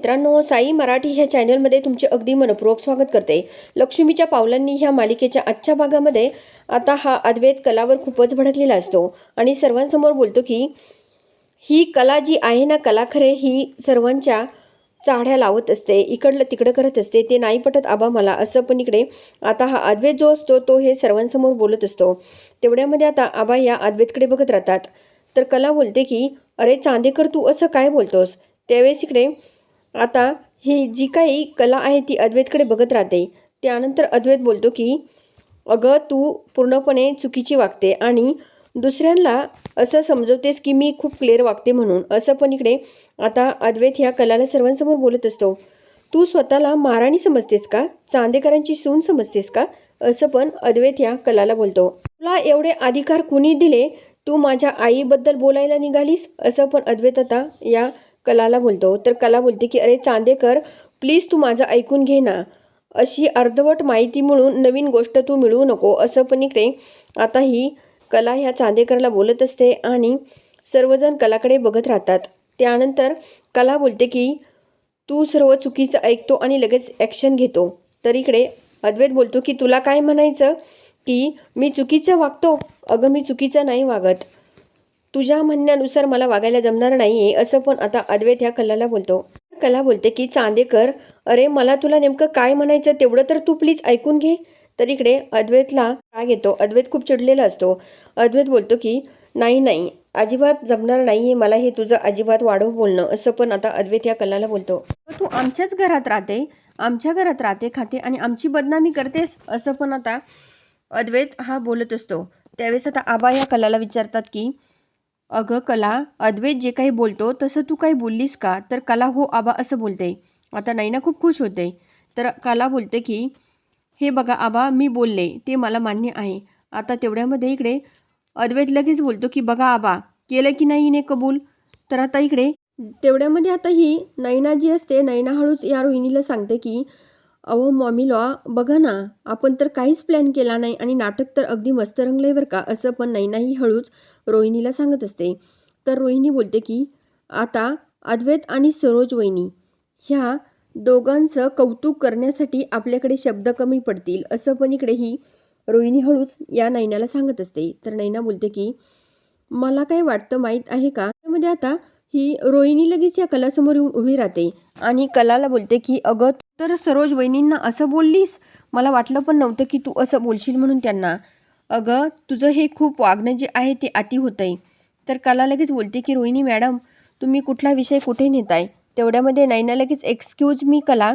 मित्रांनो साई मराठी ह्या चॅनलमध्ये तुमचे अगदी मनपूर्वक स्वागत करते. लक्ष्मीच्या पावलांनी ह्या मालिकेच्या आजच्या भागामध्ये आता हा अद्वैत कलावर खूपच भडकलेला असतो. आणि सर्वांसमोर बोलतो की ही कला जी आहे ना कला खरे ही सर्वांच्या चाढ्या लावत असते. इकडलं तिकडं करत असते. ते नाही पटत आबा मला. असं पण इकडे आता हा अद्वैत जो असतो तो हे सर्वांसमोर बोलत असतो. तेवढ्यामध्ये आता आबा या अद्वैतकडे बघत राहतात. तर कला बोलते की अरे चांदेकर तू असं काय बोलतोस? त्यावेळेस इकडे आता ही जी काही कला आहे ती अद्वैतकडे बघत राहते. त्यानंतर अद्वैत बोलतो की अगं तू पूर्णपणे चुकीची वागते आणि दुसऱ्यांना असं समजवतेस की मी खूप क्लिअर वागते म्हणून. असं पण इकडे आता अद्वैत ह्या कलाला सर्वांसमोर बोलत असतो. तू स्वतःला महाराणी समजतेस का? चांदेकरांची सून समजतेस का? असं पण अद्वैत ह्या कलाला बोलतो. तुला एवढे अधिकार कुणी दिले? तू माझ्या आईबद्दल बोलायला निघालीस? असं पण अद्वैत आता या कलाला बोलतो. तर कला बोलते की अरे चांदेकर प्लीज तू माझं ऐकून घे ना. अशी अर्धवट माहिती मिळून नवीन गोष्ट तू मिळवू नको. असं पण इकडे आता ही कला ह्या चांदेकरला बोलत असते आणि सर्वजण कलाकडे बघत राहतात. त्यानंतर कला बोलते की तू सर्व चुकीचं ऐकतो आणि लगेच ॲक्शन घेतो. तर इकडे अद्वैत बोलतो की तुला काय म्हणायचं? की मी चुकीचं वागतो? अगं मी चुकीचं नाही वागत. तुझ्या म्हणण्यानुसार मला वागायला जमणार नाही आहे असं पण आता अद्वैत ह्या कलाला बोलतो. कला बोलते की चांदेकर अरे मला तुला नेमकं काय म्हणायचं तेवढं तर तू प्लीज ऐकून घे. तर इकडे अद्वैतला राग येतो. अद्वैत खूप चिडलेला असतो. अद्वैत बोलतो की नाही नाही अजिबात जमणार नाही आहे मला हे तुझं अजिबात वाढव बोलणं असं पण आता अद्वैत या कलाला बोलतो. तू आमच्याच घरात राहते आमच्या घरात राहते खाते आणि आमची बदनामी करतेस असं पण आता अद्वैत हा बोलत असतो. त्यावेळेस आता आबा या कलाला विचारतात की अगं कला अद्वैत जे काही बोलतो तसं तू काही बोललीस का? तर कला हो आबा असं बोलते. आता नैना खूप खुश होते. तर कला बोलते की हे बघा आबा मी बोलले ते मला मान्य आहे. आता तेवढ्यामध्ये इकडे अद्वैत लगेच बोलतो की बघा आबा केलं की नाही हिने कबूल? तर आता इकडे तेवढ्यामध्ये आता ही नैना जी असते नैना हळूच या रोहिणीला सांगते की अहो मॉमी लॉ बघा ना आपण तर काहीच प्लॅन केला नाही आणि नाटक तर अगदी मस्त रंगलंय बरं का असं पण नैना ही हळूच रोहिणीला सांगत असते. तर रोहिणी बोलते की आता अद्वैत आणि सरोज वहिनी ह्या दोघांचं कौतुक करण्यासाठी आपल्याकडे शब्द कमी पडतील असं पण इकडे ही रोहिणी हळूच या नैनाला सांगत असते. तर नैना बोलते की मला काय वाटतं माहीत आहे का? त्यामध्ये आता ही रोहिणी लगेच या कलासमोर येऊन उभी राहते आणि कलाला बोलते की अगं तर सरोज वहिनींना असं बोललीस? मला वाटलं पण नव्हतं की तू असं बोलशील म्हणून त्यांना. अगं तुझं हे खूप वागणं जे आहे ते अति होतं आहे तर कला लगेच बोलते की रोहिणी मॅडम तुम्ही कुठला विषय कुठे नेताय? तेवढ्यामध्ये नैना लगेच एक्सक्यूज मी कला.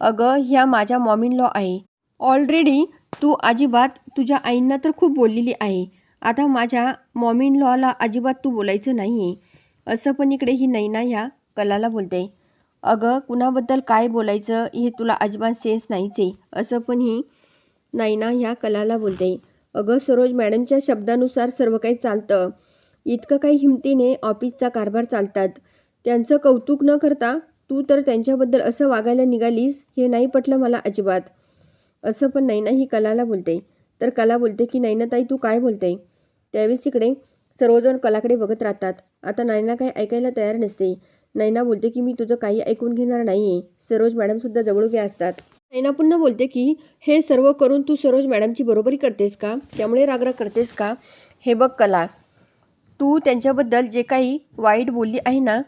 अगं ह्या माझ्या मॉमिन लॉ आहे. ऑलरेडी तू अजिबात तुझ्या आईंना तर खूप बोललेली आहे. आता माझ्या मॉमिन लॉला अजिबात तू बोलायचं नाही आहे असं पण इकडे ही नैना ह्या कलाला बोलते. अगं कुणाबद्दल काय बोलायचं हे तुला अजिबात सेन्स नाहीच. आहे असं पण ही नैना ह्या कलाला बोलते. अगं सरोज मॅडमच्या शब्दानुसार सर्व काही चालतं. इतकं काही हिमतीने ऑफिसचा कारभार चालतात. त्यांचं कौतुक न करता तू तर त्यांच्याबद्दल असं वागायला निघालीस हे नाही पटलं मला अजिबात. असं पण नैना ही कलाला बोलते. तर कला बोलते की नैनाताई तू काय बोलते? त्यावेळेस इकडे सर्वजण कलाकडे बघत राहतात. आता नैना काही ऐकायला तयार नसते. नैना बोलते की मी तुझं काही ऐकून घेणार नाही आहे सरोज मॅडमसुद्धा जवळ उभे असतात. नैना पुन्हा बोलते की हे सर्व करून तू सरोज मॅडमची बरोबरी करतेस का? त्यामुळे रागराग करतेस का? हे बघ कला तू त्यांच्याबद्दल जे काही वाईट बोलली आहे ना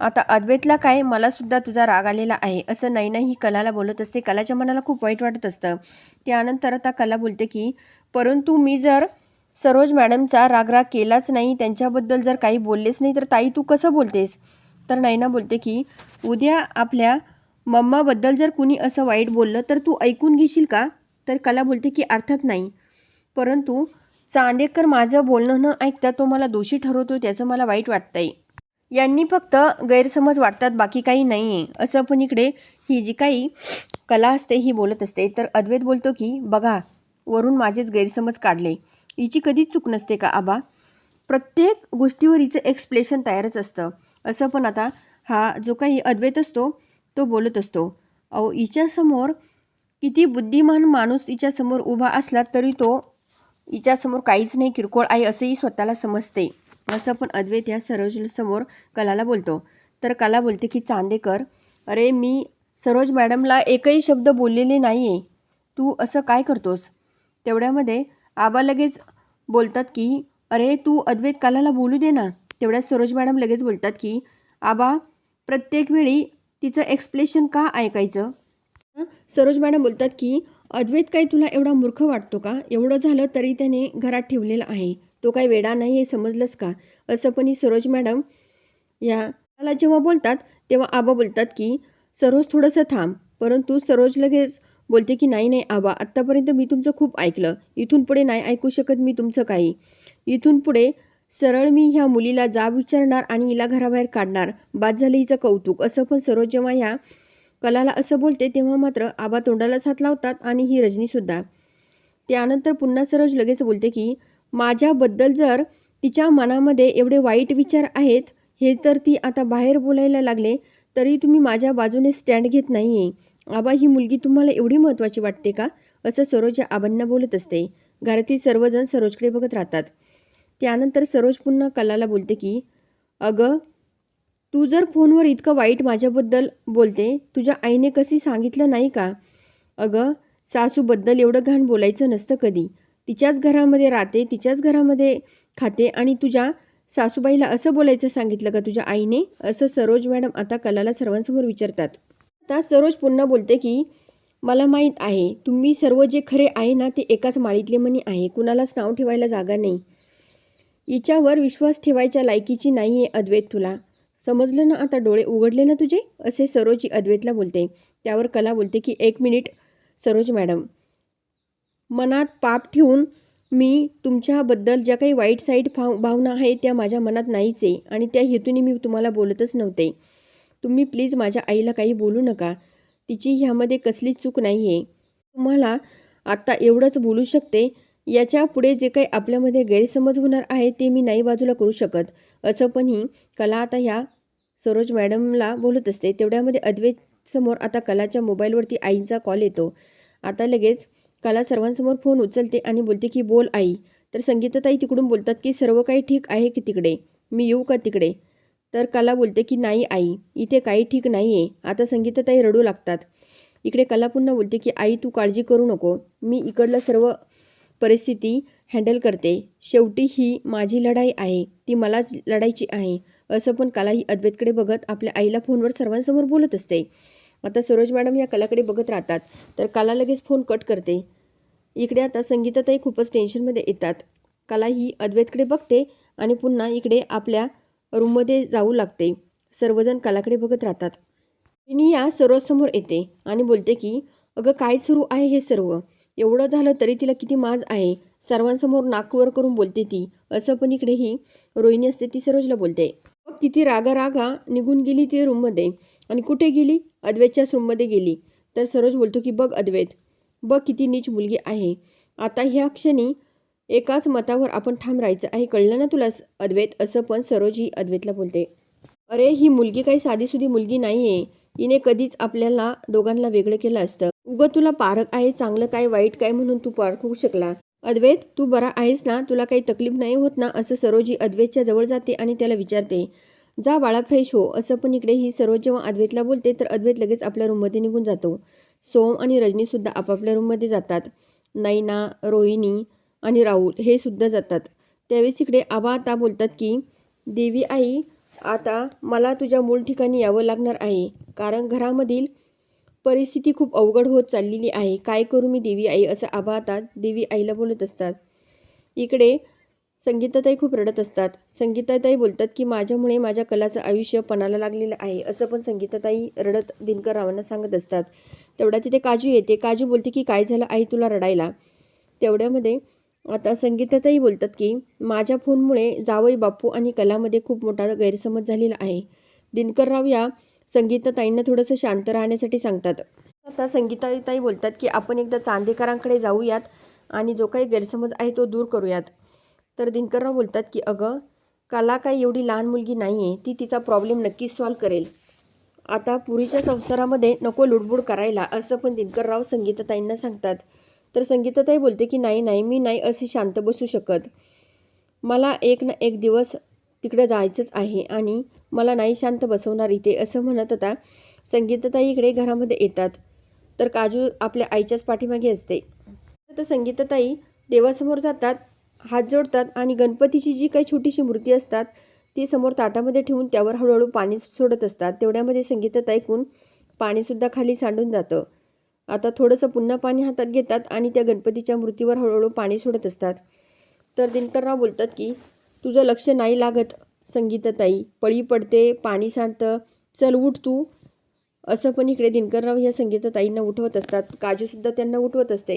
आता अद्वैतला काय? मलासुद्धा तुझा राग आलेला आहे. असं नैना ही कलाला बोलत असते. कलाच्या मनाला खूप वाईट वाटत असतं. त्यानंतर आता कला बोलते की परंतु मी जर सरोज मॅडमचा रागराग केलाच नाही त्यांच्याबद्दल जर काही बोललेच नाही तर ताई तू कसं बोलतेस? तर नैना बोलते की उद्या आपल्या मम्माबद्दल जर कुणी असं वाईट बोललं तर तू ऐकून घेशील का? तर कला बोलते की अर्थात नाही. परंतु चांदेकर माझं बोलणं न ऐकता तो मला दोषी ठरवतो त्याचं मला वाईट वाटतंय. यांनी फक्त गैरसमज वाटतात बाकी काही नाही आहे असं पण इकडे ही जी काही कला असते ही बोलत असते. तर अद्वैत बोलतो की बघा वरून माझेच गैरसमज काढले. हिची कधीच चूक नसते का आबा? प्रत्येक गोष्टीवर हिचं एक्सप्लेशन तयारच असतं. असं पण आता हा जो काही अद्वैत असतो तो बोलत असतो अहो हिच्यासमोर किती बुद्धिमान माणूस हिच्यासमोर उभा असला तरी तो हिच्यासमोर काहीच नाही किरकोळ आहे असंही स्वतःला समजते. असं पण अद्वैत या सरोजसमोर कलाला बोलतो. तर कला बोलते की चांदेकर अरे मी सरोज मॅडमला एकही शब्द बोललेले नाही आहे तू असं काय करतोस? तेवढ्यामध्ये आबा लगेच बोलतात की अरे तू अद्वैत कलाला बोलू दे ना. तेवढ्यात सरोज मॅडम लगेच बोलतात की आबा प्रत्येक वेळी तिचं एक्सप्लेशन का ऐकायचं? सरोज मॅडम बोलतात की अद्वैत काही तुला एवढा मूर्ख वाटतो का? एवढं झालं तरी त्याने घरात ठेवलेलं आहे. तो काही वेडा नाही हे समजलंस का? असं पण ही सरोज मॅडम या मला जेव्हा बोलतात तेव्हा आबा बोलतात की सरोज थोडंसं थांब. परंतु सरोज लगेच बोलते की नाही नाही आबा आत्तापर्यंत मी तुमचं खूप ऐकलं. इथून पुढे नाही ऐकू शकत मी तुमचं काही. इथून पुढे सरळ मी ह्या मुलीला जाब विचारणार आणि हिला घराबाहेर काढणार. बाद झालं हिचं कौतुक. असं पण सरोज जेव्हा ह्या कलाला असं बोलते तेव्हा मात्र आबा तोंडालाच हात लावतात आणि ही रजनीसुद्धा त्यानंतर पुन्हा सरोज लगेच बोलते की माझ्याबद्दल जर तिच्या मनामध्ये एवढे वाईट विचार आहेत हे तर ती आता बाहेर बोलायला लागले तरी तुम्ही माझ्या बाजूने स्टँड घेत नाही आहे आबा ही मुलगी तुम्हाला एवढी महत्त्वाची वाटते का? असं सरोज या आबांना बोलत असते. घरातील सर्वजण सरोजकडे बघत राहतात. त्यानंतर सरोज पुन्हा कलाला बोलते की अगं तू जर फोनवर इतकं वाईट माझ्याबद्दल बोलते तुझ्या आईने कशी सांगितलं नाही का? अगं सासूबद्दल एवढं घाण बोलायचं नसतं कधी. तिच्याच घरामध्ये राहते तिच्याच घरामध्ये खाते आणि तुझ्या सासूबाईला असं बोलायचं सांगितलं का तुझ्या आईने? असं सरोज मॅडम आता कलाला सर्वांसमोर विचारतात. आता सरोज पुन्हा बोलते की मला माहीत आहे तुम्ही सर्व जे खरे आहे ना ते एकाच माळीतले म्हणे आहे. कुणालाच नाव ठेवायला जागा नाही. हिच्यावर विश्वास ठेवायच्या लायकीची नाही आहे अद्वैत तुला. समजलं ना आता डोळे उघडले ना तुझे? असे सरोजी अद्वैतला बोलते. त्यावर कला बोलते की एक मिनिट सरोज मॅडम. मनात पाप ठेवून मी तुमच्याबद्दल ज्या काही वाईट साईट भाव भावना आहे त्या माझ्या मनात नाहीच आहे आणि त्या हेतूने मी तुम्हाला बोलतच नव्हते. तुम्ही प्लीज माझ्या आईला काही बोलू नका. तिची ह्यामध्ये कसलीच चूक नाही आहे तुम्हाला आत्ता एवढंच बोलू शकते याच्यापुढे जे काही आपल्यामध्ये गैरसमज होणार आहे ते मी नाही बाजूला करू शकत. असं पण ही कला आता ह्या सरोज मॅडमला बोलत असते. तेवढ्यामध्ये अद्वैत समोर आता कलाच्या मोबाईलवरती आईचा कॉल येतो. आता लगेच कला सर्वांसमोर फोन उचलते आणि बोलते की बोल आई. तर संगीताताई तिकडून बोलतात की सर्व काही ठीक आहे की तिकडे? मी येऊ का तिकडे? तर कला बोलते की नाही आई इथे काही ठीक नाही आहे आता संगीताताई रडू लागतात. इकडे कला पुन्हा बोलते की आई तू काळजी करू नको. मी इकडलं सर्व परिस्थिती हँडल करते. शेवटी ही माझी लढाई आहे. ती मलाच लढायची आहे. असं पण कला ही अद्वैतकडे बघत आपल्या आईला फोनवर सर्वांसमोर बोलत असते. आता सरोज मॅडम या कलाकडे बघत राहतात. तर कला लगेच फोन कट करते. इकडे आता संगीताताई खूपच टेन्शनमध्ये येतात. कला ही अद्वैतकडे बघते आणि पुन्हा इकडे आपल्या रूममध्ये जाऊ लागते. सर्वजण कलाकडे बघत राहतात. रिनिया या सरोजसमोर येते आणि बोलते की अगं काय सुरू आहे हे सर्व? एवढं झालं तरी तिला किती माज आहे. सर्वांसमोर नाकवर करून बोलते ती. असं पण इकडे ही रोहिणी असते ती सरोजला बोलते. मग किती रागा रागा निघून गेली ती रूममध्ये. आणि कुठे गेली? अद्वैतच्याच रूममध्ये गेली. तर सरोज बोलतो की बघ अद्वैत बघ किती नीच मुलगी आहे. आता ह्या क्षणी एकाच मतावर आपण ठाम राहायचं आहे. कळलं ना तुला अद्वैत? असं पण सरोज ही अद्वैतला बोलते. अरे ही मुलगी काही साधीसुधी मुलगी नाही आहे हिने कधीच आपल्याला दोघांना वेगळं केलं असतं. उगं तुला पारक आहे चांगलं काय वाईट काय म्हणून तू पारखू शकला? अद्वैत तू बरा आहेस ना? तुला काही तकलीफ नाही होत ना? असं सरोजी अद्वैतच्या जवळ जाते आणि त्याला विचारते. जा बाळा फ्रेश हो. असं पण इकडे ही सरोज जेव्हा अद्वैतला बोलते तर अद्वैत लगेच आपल्या रूममध्ये निघून जातो. सोम आणि रजनीसुद्धा आपापल्या रूममध्ये जातात. नैना रोहिणी आणि राहुल हे सुद्धा जातात. त्यावेळेस इकडे आबा आता बोलतात की देवी आई आता मला तुझ्या मूळ ठिकाणी यावं लागणार आहे. कारण घरामधील परिस्थिती खूप अवघड होत चाललेली आहे. काय करू मी देवी आई? असं आबा आता देवी आईला बोलत असतात. इकडे संगीताताई खूप रडत असतात. संगीताताई बोलतात की माझ्यामुळे माझ्या कलाचं आयुष्य पणाला लागलेलं आहे. असं पण संगीताताई रडत दिनकर रावांना सांगत असतात. तेवढ्या तिथे काजू येते. काजू बोलते की काय झालं आई तुला रडायला? तेवढ्यामध्ये आता संगीताताई बोलतात की माझ्या फोनमुळे जावई बापू आणि कलामध्ये खूप मोठा गैरसमज झालेला आहे. दिनकरराव या संगीताताईंना थोडंसं शांत राहण्यासाठी सांगतात. आता संगीताताई बोलतात की आपण एकदा चांदेकरांकडे जाऊयात आणि जो काही गैरसमज आहे तो दूर करूयात. तर दिनकरराव बोलतात की अगं कला काही एवढी लहान मुलगी नाही आहे ती तिचा प्रॉब्लेम नक्कीच सॉल्व करेल. आता पुरीच्या संसारामध्ये नको लुडबुड करायला असं पण दिनकरराव संगीताताईंना सांगतात. तर संगीताताई बोलते की नाही नाही मी नाही अशी शांत बसू शकत. मला एक ना एक दिवस तिकडे जायचंच आहे आणि मला नाही शांत बसवणार इथे असं म्हणत होता संगीताताई इकडे घरामध्ये येतात. तर काजू आपल्या आईच्याच पाठीमागे असते. तर संगीताताई देवासमोर जातात हात जोडतात आणि गणपतीची जी काही छोटीशी मूर्ती असतात ती समोर ताटामध्ये ठेवून त्यावर हळूहळू पाणी सोडत असतात. तेवढ्यामध्ये संगीताताईकून पाणीसुद्धा खाली सांडून जातं. आता थोडंसं पुन्हा पाणी हातात घेतात आणि त्या गणपतीच्या मूर्तीवर हळूहळू पाणी सोडत असतात. तर दिनकरराव बोलतात की तुझं लक्ष नाही लागत संगीताताई. पळी पडते पाणी सांडतं चल उठ तू. असं पण इकडे दिनकरराव ह्या संगीताताईंना उठवत असतात. काजूसुद्धा त्यांना उठवत असते.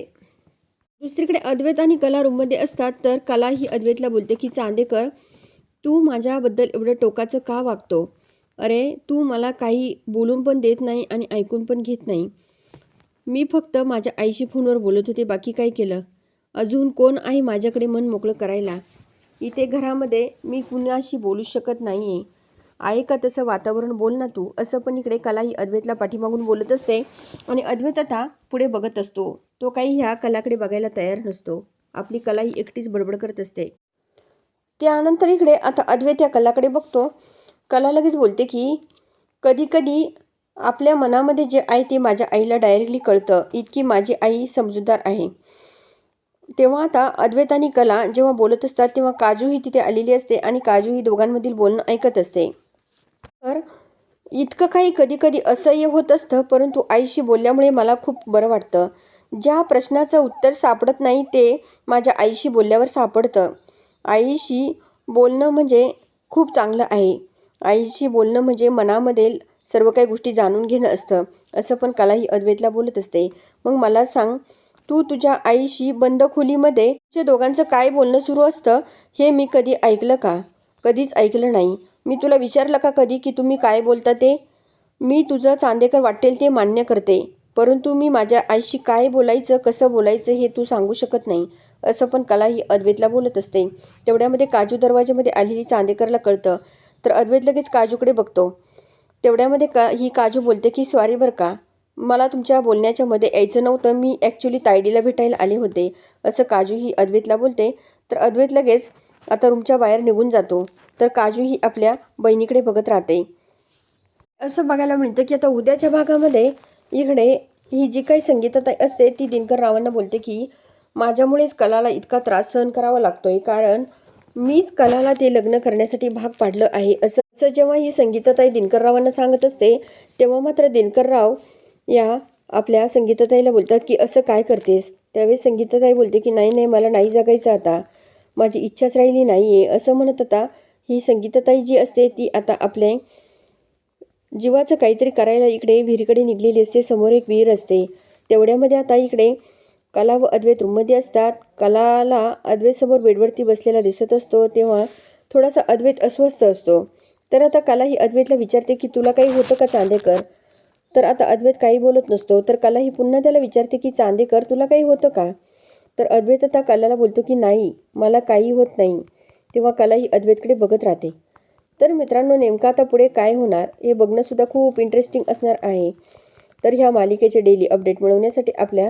दुसरीकडे अद्वैत आणि कला रूममध्ये असतात तर कला ही अद्वैतला बोलते की चांदेकर तू माझ्याबद्दल एवढं टोकाचं का वागतो? अरे तू मला काही बोलून पण देत नाही आणि ऐकून पण घेत नाही. मी फक्त माझ्या आईशी फोनवर बोलत होते बाकी काय केलं? अजून कोण आहे माझ्याकडे मन मोकळं करायला? इथे घरामध्ये मी कुणाशी बोलू शकत नाही आहे आहे का तसं वातावरण? बोल ना तू. असं पण इकडे कला ही अद्वैतला पाठीमागून बोलत असते आणि अद्वैत आता पुढे बघत असतो. तो काही ह्या कलाकडे बघायला तयार नसतो. आपली कला ही एकटीच बडबड करत असते. त्यानंतर इकडे आता अद्वैत या कलाकडे बघतो. कला लगेच बोलते की कधी कधी आपल्या मनामध्ये जे आहे ते माझ्या आईला डायरेक्टली कळतं. इतकी माझी आई समजूतदार आहे. तेव्हा आता अद्वैत आणि कला जेव्हा बोलत असतात तेव्हा काजू ही तिथे आलेली असते आणि काजू ही दोघांमधील बोलणं ऐकत असते. तर इतकं काही कधी कधी असह्य होत असतं परंतु आईशी बोलल्यामुळे मला खूप बरं वाटतं. ज्या प्रश्नाचं उत्तर सापडत नाही ते माझ्या आईशी बोलल्यावर सापडतं. आईशी बोलणं म्हणजे खूप चांगलं आहे. आईशी बोलणं म्हणजे मनामध्ये सर्व काही गोष्टी जाणून घेणं असतं. असं पण कला ही अद्वैतला बोलत असते. मग मला सांग तू तुझ्या आईशी बंद खोलीमध्ये तुझ्या दोघांचं काय बोलणं सुरू असतं हे मी कधी ऐकलं का? कधीच ऐकलं नाही. मी तुला विचारलं का कधी की तुम्ही काय बोलता ते? मी तुझं चांदेकर वाटेल ते मान्य करते. परंतु मी माझ्या आईशी काय बोलायचं कसं बोलायचं हे तू सांगू शकत नाही. असं पण कला ही अद्वैतला बोलत असते. तेवढ्यामध्ये काजू दरवाजामध्ये आलेली चांदेकरला कळतं. तर अद्वैत लगेच काजूकडे बघतो. तेवढ्यामध्ये का ही काजू बोलते की स्वारी बरं का. मला तुमच्या बोलण्याच्या मध्ये यायचं नव्हतं. मी ॲक्च्युली तायडीला भेटायला आले होते. असं काजू ही अद्वैतला बोलते. तर अद्वैत लगेच आता रूमच्या बाहेर निघून जातो. तर काजू ही आपल्या बहिणीकडे बघत राहते. असं बघायला मिळतं की आता उद्याच्या भागामध्ये इकडे ही जी काही संगीताताई असते ती दिनकर रावांना बोलते की माझ्यामुळेच कलाला इतका त्रास सहन करावा लागतोय. कारण मीच कलाला ते लग्न करण्यासाठी भाग पाडलं आहे. असं असं जेव्हा ही संगीताताई दिनकररावांना सांगत असते तेव्हा मात्र दिनकरराव या आपल्या संगीताताईला बोलतात की असं काय करतेस? त्यावेळेस संगीताताई बोलते की नाही नाही मला नाही जगायचं आता. माझी इच्छाच राहिली नाही आहे असं म्हणत आता ही संगीताताई जी असते ती आता आपले जीवाचं काहीतरी करायला इकडे विहिरीकडे निघलेली असते. समोर एक विहीर असते. तेवढ्यामध्ये आता इकडे कला व अद्वैत रूममध्ये असतात. कलाला अद्वैतसमोर बेडवरती बसलेला दिसत असतो तेव्हा थोडासा अद्वैत अस्वस्थ असतो. तर आता कला ही अद्वैतला विचारते की तुला काही होतं का चांदेकर? तर आता अद्वैत काही बोलत नसतो. तर कला ही पुन्हा त्याला विचारते की चांदेकर तुला काही होतं का? तर अद्वैत आता कलाला बोलतो की नाही मला काही होत नाही. तेव्हा कला ही अद्वैतकडे बघत राहते. तर मित्रांनो नेमकं आता पुढे काय होणार हे बघणंसुद्धा खूप इंटरेस्टिंग असणार आहे. तर ह्या मालिकेचे डेली अपडेट मिळवण्यासाठी आपल्या